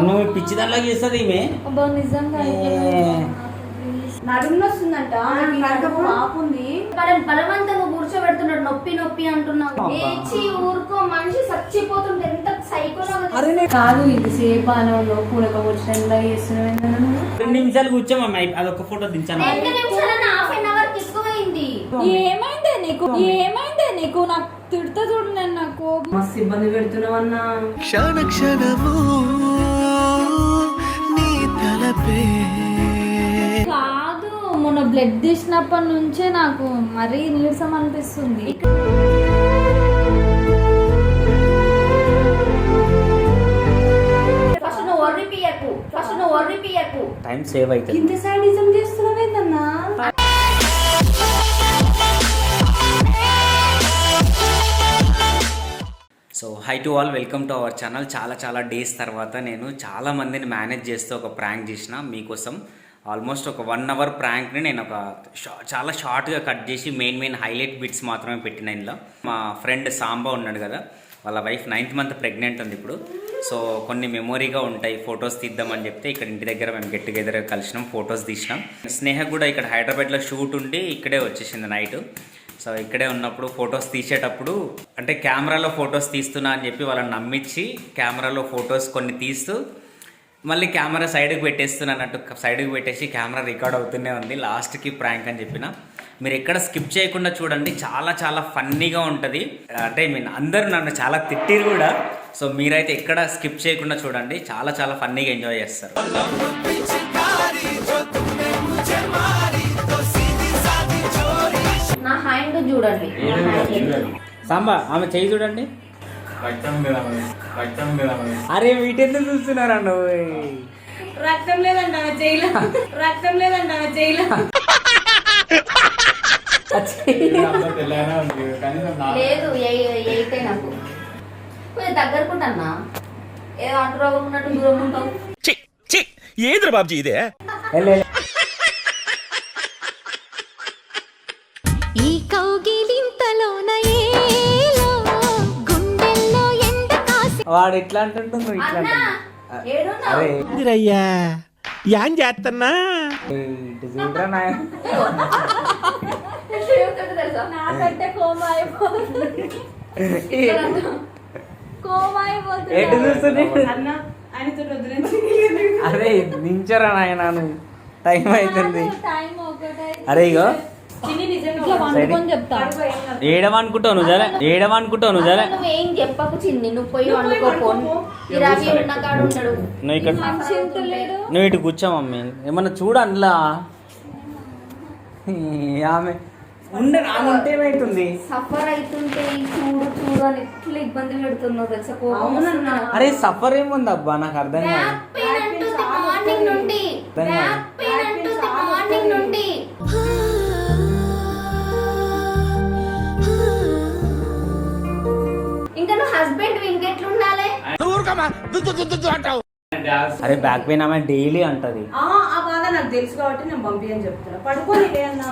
నువ్వు చేస్తుంది ఈమె? బలవంతంగా కూర్చోబెడుతున్నాడు నొప్పి నొప్పి అంటున్నావు. ఏచి ఊరుకో మనిషి చచ్చిపోతుంటే ఎంత నేను కాదు ఇది సేపు చేస్తున్నావు నువ్వు? రెండు నిమిషాలు కూర్చోమమ్మా అదొక ఫోటో దించాను. రెండు నిమిషాలన్నా హాఫ్ అన్ అవర్ ఎక్కువైంది ఏమైందే నీకు? ఏమైందే? నీకు నాకు తిడతా చూడు నేను నాకు మస్తు ఇబ్బంది పెడుతున్నావు అన్నా క్షణ క్షణము నీ తలపే. కాదు మొన్న బ్లడ్ తీసినప్పటి నుంచే నాకు మరీ నీరసం అనిపిస్తుంది. ఫస్ట్ నువ్వు ఒర్రి పియకు ఫస్ట్ నువ్వు ఒర్రి పియకు. టైం సేవ్ అవుతుంది ఇంత సాడిజం చేస్తున్నావు so hi to all welcome to our channel. చాలా చాలా డేస్ తర్వాత నేను చాలా మందిని మేనేజ్ చేస్తూ ఒక ప్రాంక్ చేసిన. మీకోసం ఆల్మోస్ట్ ఒక వన్ అవర్ ప్రాంక్ని నేను ఒక షా- చాలా షార్ట్గా కట్ చేసి మెయిన్ మెయిన్ హైలైట్ బిట్స్ మాత్రమే పెట్టిన ఇందులో. మా ఫ్రెండ్ సాంబా ఉన్నాడు కదా వాళ్ళ వైఫ్ నైన్త్ మంత్ ప్రెగ్నెంట్ ఉంది ఇప్పుడు. సో కొన్ని మెమొరీగా ఉంటాయి ఫొటోస్ తీద్దామని చెప్తే ఇక్కడ ఇంటి దగ్గర మేము గెట్ టుగెదర్ కలిసినాం ఫొటోస్ తీసినాం. స్నేహ కూడా ఇక్కడ హైదరాబాద్లో షూట్ ఉండి ఇక్కడే వచ్చేసింది నైట్. సో ఇక్కడే ఉన్నప్పుడు ఫొటోస్ తీసేటప్పుడు అంటే కెమెరాలో ఫొటోస్ తీస్తున్నా అని చెప్పి వాళ్ళని నమ్మించి కెమెరాలో ఫొటోస్ కొన్ని తీస్తూ మళ్ళీ కెమెరా సైడ్కి పెట్టేస్తున్నా అన్నట్టు సైడ్కి పెట్టేసి కెమెరా రికార్డ్ అవుతూనే ఉంది. లాస్ట్కి ప్రాంక్ అని చెప్పిన. మీరు ఎక్కడ స్కిప్ చేయకుండా చూడండి. చాలా చాలా ఫన్నీగా ఉంటుంది. అంటే మీన్ అందరూ నన్ను చాలా తిట్టిరు కూడా. సో మీరైతే ఎక్కడ స్కిప్ చేయకుండా చూడండి. చాలా చాలా ఫన్నీగా ఎంజాయ్ చేస్తారు. చూడండి. సాంబా ఆమె చేయి చూడండి. అరే వీటెందుకు చూస్తున్నారా నువ్వు రక్తం లేదంట ఆమె జైలు రక్తం లేదంట ఆమె జైలు లేదు ఎయిట్ నాకు. కొంచెం దగ్గరకుంటన్నా. ఏదో అంటురోగం ఉన్నట్టు దూరం ఉంటావు. ఏంద్ర బాబ్జీ ఇదే? వాడు ఇట్లా అంటుంటుంది నువ్వు ఇట్లా అన్నా అంటున్నావు. ఏడున్నావు? అరే. అయ్యా యాన్ చేస్తున్నా? ఇటు చూడరా నాయన? ఏమిటంటే తెలుసా నాకంటే కోమా అయిపోతుంది కోమా అయిపోతుంది ఎటు వదిలేసి అరే నించరా నాయన నువ్వు? టైం అవుతుంది టైం ఒకటే. అరే ఇగో. ఏడవనుకుంటావు నువ్వు జర ఏడవనుకుంటావు నువ్వు జర నువ్వేం చెప్పకు చిన్ని నువ్వు పోయి ఇక్కడ నువ్వు ఇటు కూర్చో మమ్మీ. ఏమన్నా చూడు అందులో ఈ ఆమె ఉంటే ఏమైతుంది? సఫర్ అవుతుంటే ఈ చూడు చూడు అని ఎట్లా ఇబ్బంది పెడుతున్నావు తెలుసా? కోపం. అరే సఫర్ ఏముంది అబ్బా? నాకు అర్థం కాదు. మార్నింగ్ నుండి. మార్నింగ్ నుండి. హస్బెండ్ ఇంకెట్లుండాలి అరే బ్యాక్ పెయిన్ ఆమె డైలీ అంటది. ఆ ఆ బాధ నాకు తెలుసు కాబట్టి నేను పంపించని చెప్తున్నా. పడుకోని అన్నా.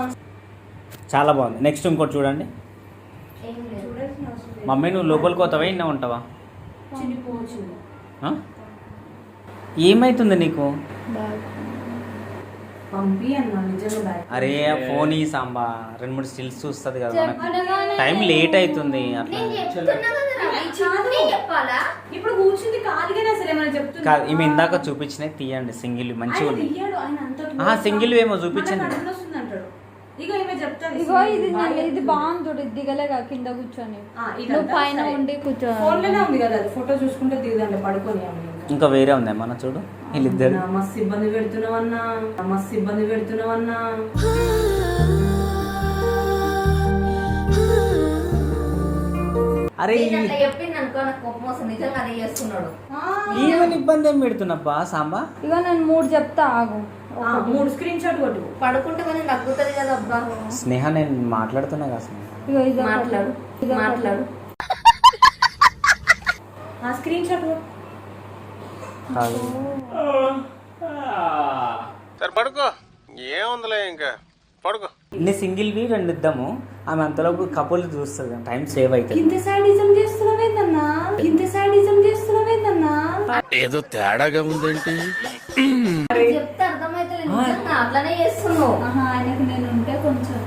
చాలా బాగుంది. నెక్స్ట్ ఇంకోటి చూడండి. ఏం లేదు. చూడాల్సిన అవసరం లేదు. మమ్మీ నువ్వు లోపలికి పోతావా? ఇన్న ఉంటావా? ఆ? ఏమైతుంది నీకు? పంపి అన్నా నిజంగా బ్యాగ్ అరే ఫోన్ ఈ సాంబా. రెండు మూడు స్టిల్స్ చూస్తుంది కదా మనకి. చెప్పనగానే. టైం లేట్ అవుతుంది అట్లా. నేను చెప్తున్నా కదా రవి, చిన్ని చెప్పాలా? ఇప్పుడు కూర్చుంది కాదుగానే అసలు ఏమైనా చెప్తున్నా కాదు ఈమె ఇందాక చూపించినవి తీయండి సింగిల్ మంచిగా ఉంది. ఆ, సింగిల్ ఏమో చూపించండి. ఇగో ఈమె చెప్తాను ఇగో ఇది ఇది బాగుంది దిగలేగా కింద కూర్చొని. నువ్వు పైన. ఉండి కూర్చో. ఫోన్లోనే ఉంది కదా అది ఫోటో చూసుకుంటే దిగుదండి పడుకొని ఇంకా. వేరే ఉంది మన చూడు? వీళ్ళిద్దరు. మస్తు ఇబ్బంది పెడుతున్నావు అన్నా నా మస్తు ఇబ్బంది పెడుతున్నావు చేస్తున్నాడు. ఈమెన్ ఇబ్బంది ఏం పెడుతున్నబ్బా సాంబా? ఇగో నేను మూడు చెప్తా ఆగు. ఆ, మూడు స్క్రీన్ షాట్ కొట్టు. పడుకుంటే కొంచెం తగ్గుతుంది కదా అబ్బా. స్నేహ నేను మాట్లాడుతున్నా కదా స్నేహ. ఇగో ఇది మాట్లాడు మాట్లాడు. ఆ స్క్రీన్ షాట్ సరే పడుకో. ఏముందిలే ఇంకా? పడుకో. ఇన్ని సింగిల్వి రెండు ఇద్దాము. ఆమె అంతలోపు కపుల్ చూస్తుంది. టైం సేవ్ అవుతుంది. ఇంత సాడిజం చేస్తున్నావేందన్నా ఇంత సాడిజం చేస్తున్నావేందన్నా ఏదో తేడాగా ఉందేంటి? చెప్తే అర్థమైతే నిజంగా అట్లనే చేస్తున్నావు. ఆయనకు నేను ఉంటే కొంచెం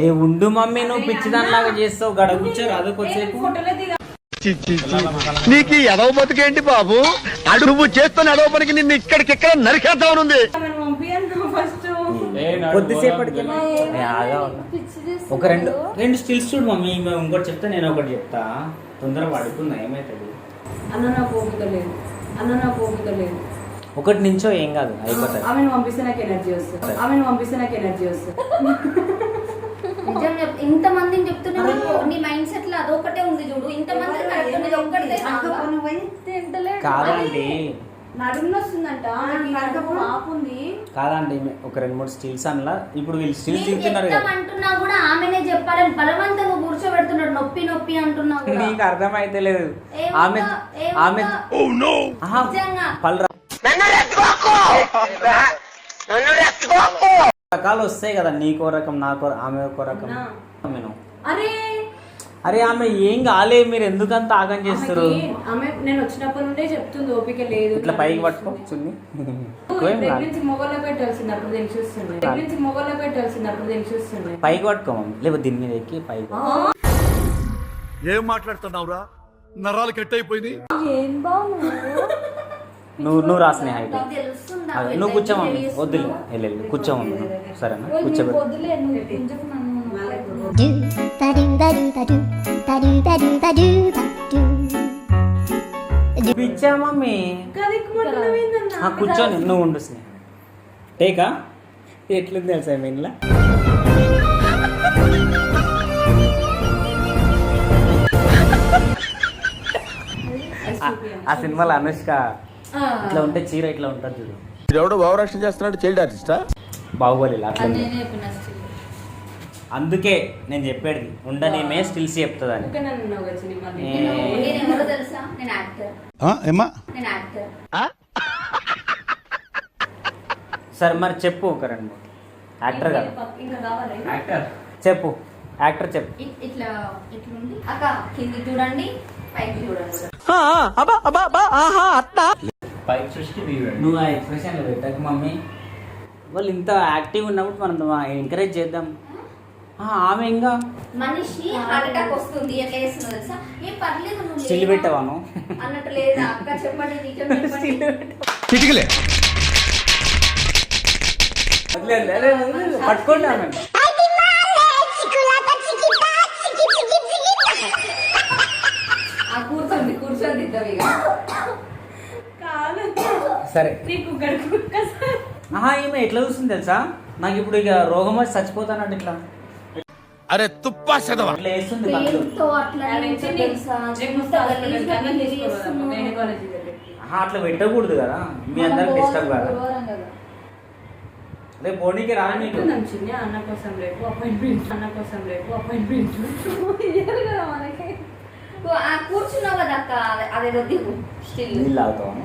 ఏ ఉండు మమ్మీ నువ్వు పిచ్చిదానిలాగా చేస్తావు. గడ కొద్దిసేపు. ఫోటోలో దిగా నీకు ఈ ఎదవ బతుకేంటి బాబు? అడు నువ్వు చేస్తున్న ఎదవ పనికి నిన్ను ఇక్కడికిక్కడ నరికేద్దామనుంది. మనం పంపియను ఫస్ట్ కొద్దిసేపటికి నా ఏ, ఏమైంది? ఆగా. పిచ్చి ఒక రెండు. రెండు స్టిల్స్ చూడు మమ్మీ ఇంకా ఇంకోటి చెప్తా నేను ఒకటి చెప్తా. తొందర పడుకుందా ఏమవుతుంది అన్న నాకు ఓపిక లేదు. అన్న నాకు ఓపిక లేదు. ఒకటి నుంచో ఏం కాదు అయిపోతుంది. ఆమెను పంపిస్తే నాకు ఎనర్జీ వస్తుంది. ఆమెను పంపిస్తే నాకు ఎనర్జీ వస్తుంది. నిజం చెప్ ఇంత మందిని చెప్తున్నావు నీ మైండ్ సెట్లో అదొకటే ఉంది చూడు. ఇంత మంది నడుతున్నది ఒక్కటే తింటలేడు. కాదండి. నడుమున వస్తుందంట ఉంది కాదండి ఒక రెండు మూడు స్టిల్స్ అనలా. ఇప్పుడు వీళ్ళు స్టిల్స్ నేను తింటున్నారు కదా. చెప్తామంటున్నా కూడా ఆమెనే చెప్పాలని బలవంతంగా కూర్చోబెడుతున్నాడు. నొప్పి నొప్పి అంటున్నా కూడా. నీకు అర్థమైతే లేదు. ఆమె. ఆమె ఆహా, నిజంగా. పలు రకాలు వస్తాయి కదా నీకో రకం నాకో ఆమె ఒక రకం ఆమెను. అరే! అరే ఆమె ఏం కాలే మీరు ఎందుకంత ఆగం చేస్తారు ఆమె నేను వచ్చినప్పటి నుండే చెప్తుంది ఓపిక లేదు. ఇట్లా పైకి పట్టుకో చున్ని. ఎక్కువేం కాదు. ప్రెగ్నెన్సీ మొగల్లో పెట్టాల్సింది అప్పుడు నేను చూస్తుండే ప్రెగ్నెన్సీ మొగల్లో పెట్టాల్సింది అప్పుడు నేను పైకి పట్టుకో లేకపోతే దీని మీద ఎక్కి పైకి ఏం మాట్లాడుతున్నావురా? నరాలు కట్ అయిపోయింది ఏం బాబు నువ్వు నువ్వు రాసిన హైట్ అదే నువ్వు కూర్చోమమ్మీ వద్దులే వెళ్ళు కూర్చోమమ్మీ సరేనా? కూర్చోబెట్టు. నువ్వు కొంచెం నన్ను do da do da do da do da do da do da do da do పిచ్చా మమ్మీ ఆ, కూర్చొని నువ్వు ఉండు స్నేహ. టేకా? ఎట్లుంది తెలుసా మీ ఇంట్లో ఆ సినిమాలో అనుష్క ఇట్లా ఉంటే చీర ఇట్లా ఉంటుంది చూడు. ఎవడో భావరక్షణ చేస్తున్నాడు చైల్డ్ ఆర్టిస్టా? బాహుబలి అట్లా ఉంది. నేనే చెప్పిన still. అందుకే నేను చెప్పేది ఉండనేమే స్టిల్స్ చెప్తుందని. ఇంకా నన్ను ఉన్నావు కదా సినిమా ఏ. నేను ఎవరో తెలుసా? నేను యాక్టర్. ఏమా నేను యాక్టర్. సరే మరి చెప్పు ఒక రెండు మూడు. యాక్టర్ కదా. ఇంకా కావాలి యాక్టర్. చెప్పు. యాక్టర్ చెప్పు. ఇ- ఇట్లా ఇట్లుంది. అక్క కింది చూడండి పైకి చూడండి. నువ్వు ఆ ఎక్స్ప్రెషన్ పెట్టకు మమ్మీ. వాళ్ళు ఇంత యాక్టివ్ ఉన్నప్పుడు మనం ఎంకరేజ్ చేద్దాం. ఆ, ఆమె ఇంకా మనిషి హార్ట్ అటాక్ వస్తుంది ఎట్లా చేస్తుందో తెలుసా? ఏం పర్లేదు నువ్వు స్టిల్ లేవా? పెట్టవాను అన్నట్టు లేదా? అక్క చెప్పండి నిజం చెప్పండి. చిటికలే పట్టుకోండి ఆమె కూర్చోండి కూర్చోండి ఇద్దరు ఇక. సరే. ఆహా ఈమె ఎట్లా చూస్తుంది తెలుసా? నాకు ఇప్పుడు ఇక రోగం వచ్చి చచ్చిపోతానంటే ఇట్లా. అరే తుప్పా చదవ ఇట్లా వేస్తుంది అట్లా పెట్టకూడదు కదా. మీ అందరికి డిస్టర్బ్ కదా? రేపు పోనీకి రా అన్న కోసం రేపు అపాయింట్మెంట్ అన్న కోసం రేపు అపాయింట్మెంట్ ఇయ్యరు కదా మనకి. కూ- ఆ కూర్చున్నావు కదా అక్క. అదే- అదేదో దిగు. స్టిల్ నీళ్ళు అవుతాను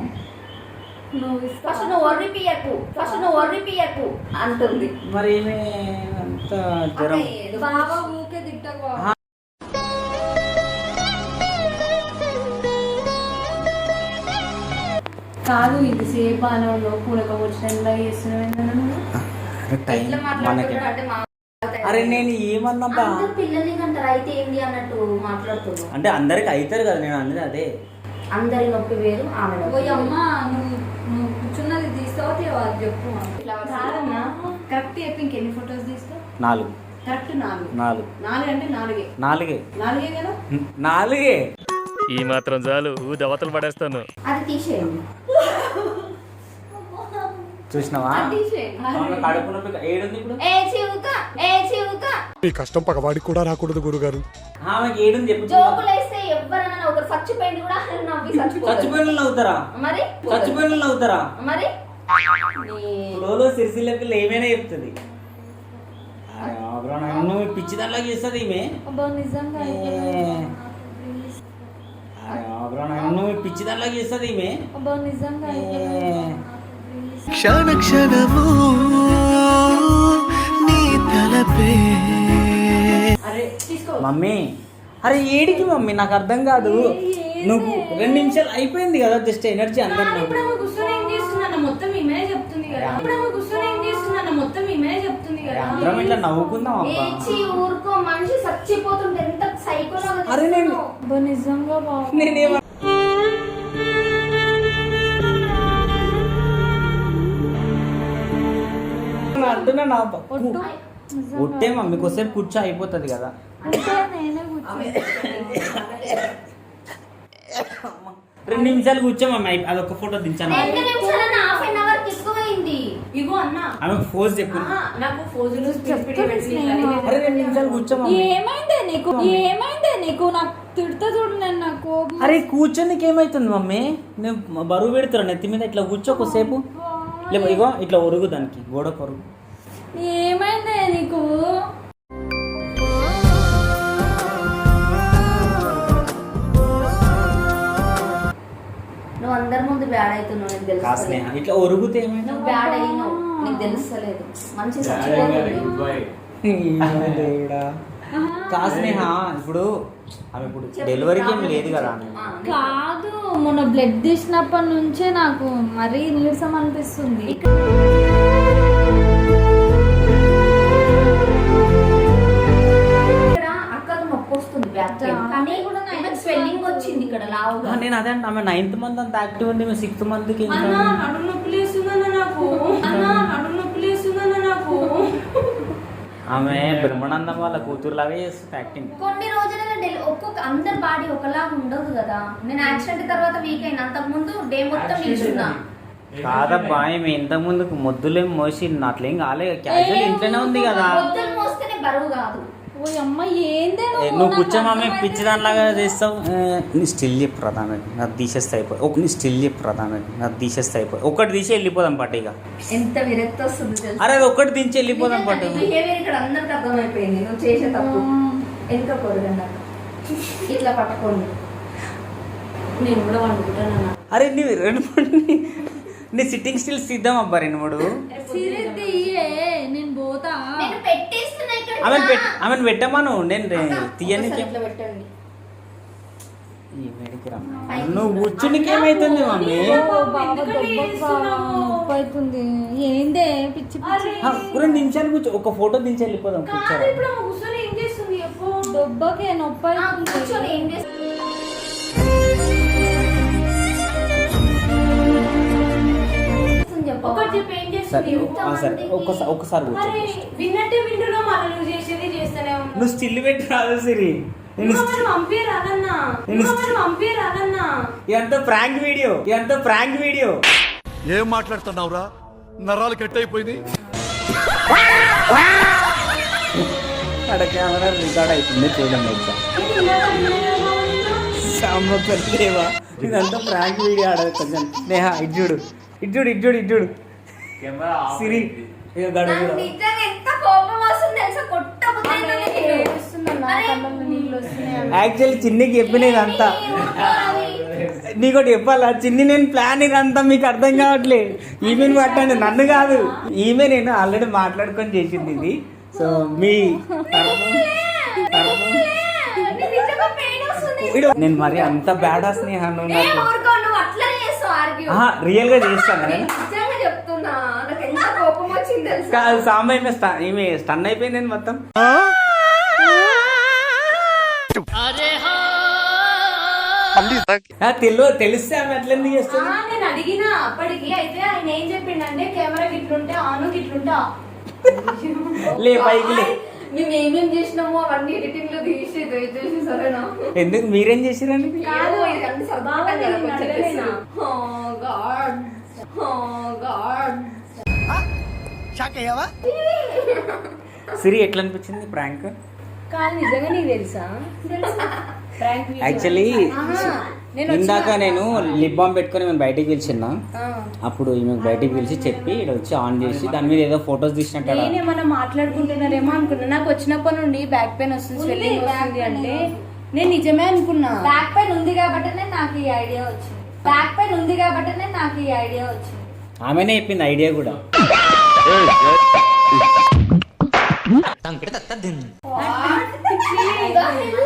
నువ్వు. ఫస్ట్ నువ్వు వర్రి పియకు ఫస్ట్ నువ్వు వర్రి పియకు అంటుంది. మరి ఈమె అంత జ్వరం? బాబా ఊకే తిట్టకు. కాదు ఇంతసేపు అనంలో పూలక వచ్చిన చేస్తున్నావు అరే నేను ఏమన్నా అందరు పిల్లల్ని కంటారు అయితే ఏంది అన్నట్టు మాట్లాడుతున్నావు? అంటే అందరికి అవుతారు కదా నేను అందరూ అదే. అందరి నొప్పి వేరు ఆమె. అమ్మా నువ్వు చెప్పు కాదన్నా కరెక్ట్ చెప్పి ఇంకెన్ని ఫొటోస్ నాలుగు. కరెక్ట్ నాలుగు. నాలుగు. నాలుగు అంటే నాలుగే. నాలుగే. నాలుగే కదా? నాలుగే. ఈ మాత్రం చాలు దవతలు పడేస్తాను. అది తీసేయండి. చూసినావా? అది తీసేయండి. ఆమె కడుపు నొప్పి ఏడుంది ఇప్పుడు? ఏ చివుక ఏ చివుక. ఈ కష్టం పగవాడికి కూడా రాకూడదు గురుగారు. చచ్చిపోయిన వాళ్ళు అవుతారా? మరి? చచ్చిపోయిన అవుతారా? మరి? లోలో సిరిసిల్ల పిల్ల ఏమైనా చెప్తుంది? నువ్వు పిచ్చి దానిలా చేస్తుంది ఈమె? నువ్వు పిచ్చి దానిలా చేస్తుంది ఈమె? అబ్బా నిజంగా ఏ. క్షణ క్షణము నీ తలపే. మమ్మీ అరే ఏడికి మమ్మీ? నాకు అర్థం కాదు. నువ్వు రెండు నిమిషాలు అయిపోయింది కదా జస్ట్ ఎనర్జీ అందరు మొత్తం ఈమెనే చెప్తుంది కదా. ఇప్పుడు ఆమె కూర్చొని ఏం చేస్తున్నాను మొత్తం ఈమెనే చెప్తుంది కదా. అందరం ఇట్లా నవ్వుకుందాం అబ్బా. ఏడ్చి ఊరుకో మనిషి చచ్చిపోతుంటే ఎంత సైకోలాగా అరే నేను అబ్బా, నిజంగా బాబు నేనేమ అంటున్నా నా పక్కు ఒట్టే. మమ్మీ కొద్దిసేపు కూర్చో అయిపోతుంది కదా. అంటే నేనే కూర్చో. రెండు నిమిషాలు కూర్చో మమ్మీ అయి- అదొక ఫోటో దించాను. ఇగో అన్న. ఆమె ఫోజ్ చెప్పు. నాకు ఫోజులు. అరే రెండు నిమిషాలు కూర్చో మమ్మీ ఏమైందే నీకు? ఏమైందే నీకు? నాకు తిడతా చూడు నేను నాకు కోపం. అరే కూర్చోనికి ఏమైతుంది మమ్మీ? నేను బరువు పెడుతున్నా నెత్తి మీద ఇట్లా కూర్చో కొద్దిసేపు. లేకపోతే ఇగో ఇట్లా ఒరుగు దానికి. గోడ కొరుగు. ఏమైందే నీకు? నువ్వు అందరి ముందు బ్యాడ్ అవుతున్నావు నీకు తెలుసు ఇట్లా ఒరుగుతే నువ్వు బ్యాడ్ అయినావు నీకు తెలుస్తలేదు. మంచి కాస్నేహ ఇప్పుడు ఆమె ఇప్పుడు డెలివరీకి ఏం లేదు కదా కాదు మొన్న బ్లడ్ తీసినప్పటి నుంచే నాకు మరీ నీరసం అనిపిస్తుంది. బ్యాక్ కానీ స్వెల్లింగ్ వచ్చింది ఇక్కడ లావుగా. నేను అదే అంటే ఆమె నైన్త్ మంత్ అంత యాక్టివ్ ఉంది సిక్స్త్ మంత్కి అన్న నడుము నొప్పి లేస్తుందన్న నాకు. అన్న నడుము నొప్పి లేస్తుందన్న నాకు. ఆమె బ్రహ్మానందం వాళ్ళ కూతురు లాగా చేస్తుంది యాక్టింగ్ కొన్ని రోజులలో డెలి ఒక్కొక్క అందరి బాడీ ఒకలాగా ఉండదు కదా. నేను యాక్సిడెంట్ తర్వాత వీక్ అయిన అంతకు ముందు డే మొత్తం నిల్చున్నా. కాదబ్బా ఆమె ఇంత ముందుకు మొద్దులేం మోసి అట్లేం కాలే. క్యాజువల్ ఇంట్లోనే ఉంది కదా. పొద్దున మోస్తేనే బరువు కాదు. నువ్వు? కూర్చోమమ్మ పిచ్చి దానిలాగా చేస్తావు. నీ స్టిల్ చెప్పు ప్రధాన నాకు తీసేస్తే అయిపోయి ఒక నీ స్టిల్ చెప్పు ప్రధాన నాకు తీసేస్తే అయిపోయి ఒక్కటి తీసి వెళ్ళిపోదాం పట్టు ఇక. ఎంత విరక్తి వస్తుంది తెలుసా? అరే అది ఒక్కటి దించి వెళ్ళిపోదాం బిహేవియర్ ఇక్కడ అందరికి అర్థమైపోయింది. నువ్వు చేసే తప్పు. ఎంత పొరగండి ఇట్లా పట్టుకోండి. నేను కూడా వండుకుంటానన్న అరే నీ రెండు మూడు నీ- సిట్టింగ్ స్టిల్ సిద్ధం అబ్బా రెండు మూడు. నేను పోతా. నేను ఇక్కడ ఆమె పెట్ ఆమెను పెట్టమను నేను ఈ మెడికి రమ్మ. నువ్వు కూర్చునికి ఏమైతుంది మమ్మీ? అవుతుంది ఏందే? పిచ్చి పిచ్చి. రెండు నిమిషాలు కూర్చో. ఒక ఫోటో దించి వెళ్ళిపోదాం కూర్చో దెబ్బకే నొప్పి ఆ, కూర్చొని అవుతుంది ఏం చేస్తా చెప్పు? ఒకటి చెప్పి ఏం సరే సరే ఒక్కసారి ఒక్కసారి కూర్చో మరి విన్నట్టే వింటున్నా మళ్ళీ నువ్వు చేసేది చేస్తూనే ఉన్నావు. నువ్వు స్టిల్ పెట్టి రాదు సిరి. ఎంత ప్రాంక్ వీడియో? ఎంత ప్రాంక్ వీడియో? ఏం మాట్లాడుతున్నావురా? నరాలు కట్ అయిపోయింది అక్కడ కెమెరా రికార్డ్ అవుతుంది చూడండి ఇదంతా ప్రాంక్ వీడియో ఆడ కొంచెం. స్నేహ ఇటు చూడు ఇటు చూడు. సిరి. ఇక ఎంత కోపం వస్తుంది తెలుసా? యాక్చువల్లీ చిన్నికి చెప్పిన ఇదంతా నీకోటి చెప్పాలా? చిన్ని నేను ప్లాన్ ఇదంతా మీకు అర్థం కావట్లే. ఈమెను పట్టండి. నన్ను కాదు. ఈమె నేను ఆల్రెడీ మాట్లాడుకొని చేసింది ఇది. సో మీ నేను మరి అంత బ్యాడ్ రియల్గా చేస్తాను? నాకు ఎంత కోపం వచ్చింది తెలుసా? కాదు స్ట- ఈమె స్టన్ అయిపోయింది నేను మొత్తం? ఆ, తెలు తెలిస్తే ఆమె ఎట్లా ఎందుకు చేస్తుంది? ఆ, నేను అడిగినా అప్పటికి అయితే ఆయన ఏం చెప్పిండంటే కెమెరా గిట్లుంటే ఆను గిట్లుంటే. లే పైకి లే. మేము ఏమేం చేసినామో అవన్నీ ఎడిటింగ్లో తీసి దయచేసి సరేనా? ఎందుకు మీరేం చేసిరండి కాదు ఇది. Oh God. Oh God. సిరి ఎట్లా అనిపించింది ప్రాంక్? కానీ నిజంగా నీకు తెలుసా? Prank video. యాక్చువల్లీ నేను ఇందాక నేను లిప్ బామ్ పెట్టుకొని మేము బయటికి పిలిచిన్నా. అప్పుడు ఈమె బయటికి పిలిచి చెప్పి ఇక్కడ వచ్చి ఆన్ చేసి దాని మీద ఏదో ఫొటోస్ తీసినట్టు నేనేమన్నా మాట్లాడుకుంటున్నారేమో అనుకున్నా. నాకు వచ్చినప్పటి నుండి బ్యాక్ పెయిన్ వస్తుంది స్వెల్లింగ్ వస్తుంది అంటే నేను నిజమే అనుకున్నా. బ్యాక్ పెయిన్ ఉంది కాబట్టినే నాకు ఈ ఐడియా వచ్చింది. బ్యాక్ పెయిన్ ఉంది కాబట్టినే నాకు ఈ ఐడియా వచ్చింది. ఆమెనే చెప్పింది ఐడియా కూడా?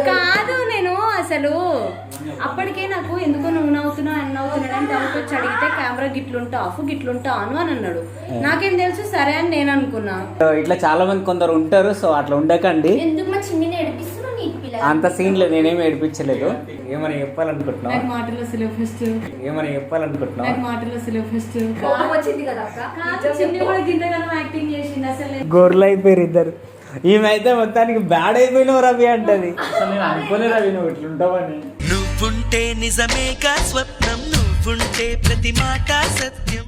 కాదు నేను అసలు అప్పటికే నాకు ఎందుకో నువ్వు నవ్వుతున్నావు అన్న నవ్వుతున్నాడు అని డౌట్ వచ్చి అడిగితే కెమెరా గిట్లుంటా ఆఫ్ గిట్లుంటా అను అని అన్నాడు. నాకేం తెలుసు సరే అని నేను అనుకున్నా. ఇట్లా చాలా మంది కొందరు ఉంటారు సో అట్లా ఉండకండి. ఎందుకు మా చిన్ని పిల్ల అంత సీన్లు నేనేం ఏడిపించలేదు. ఏమని చెప్పాలనుకుంటున్నావు? నాకు మాటలు అసలు ఫస్ట్ ఏమని చెప్పాలనుకుంటున్నావు? నాకు మాటలు అసలు ఫస్ట్ కోపం వచ్చింది కదా అక్క? చిన్ని కూడా గింతగానం యాక్టింగ్ చేసింది అసలు గొర్రెలు అయిపోయారు ఇద్దరు. ఈమె అయితే మొత్తానికి బ్యాడ్ అయిపోయినావు రవి అంటది. అసలు నేను అనుకోలే రవి నువ్వు ఇట్లుంటావని నువ్వుంటే నిజమేగా స్వప్నం నువ్వుంటే ప్రతి మాట సత్యం.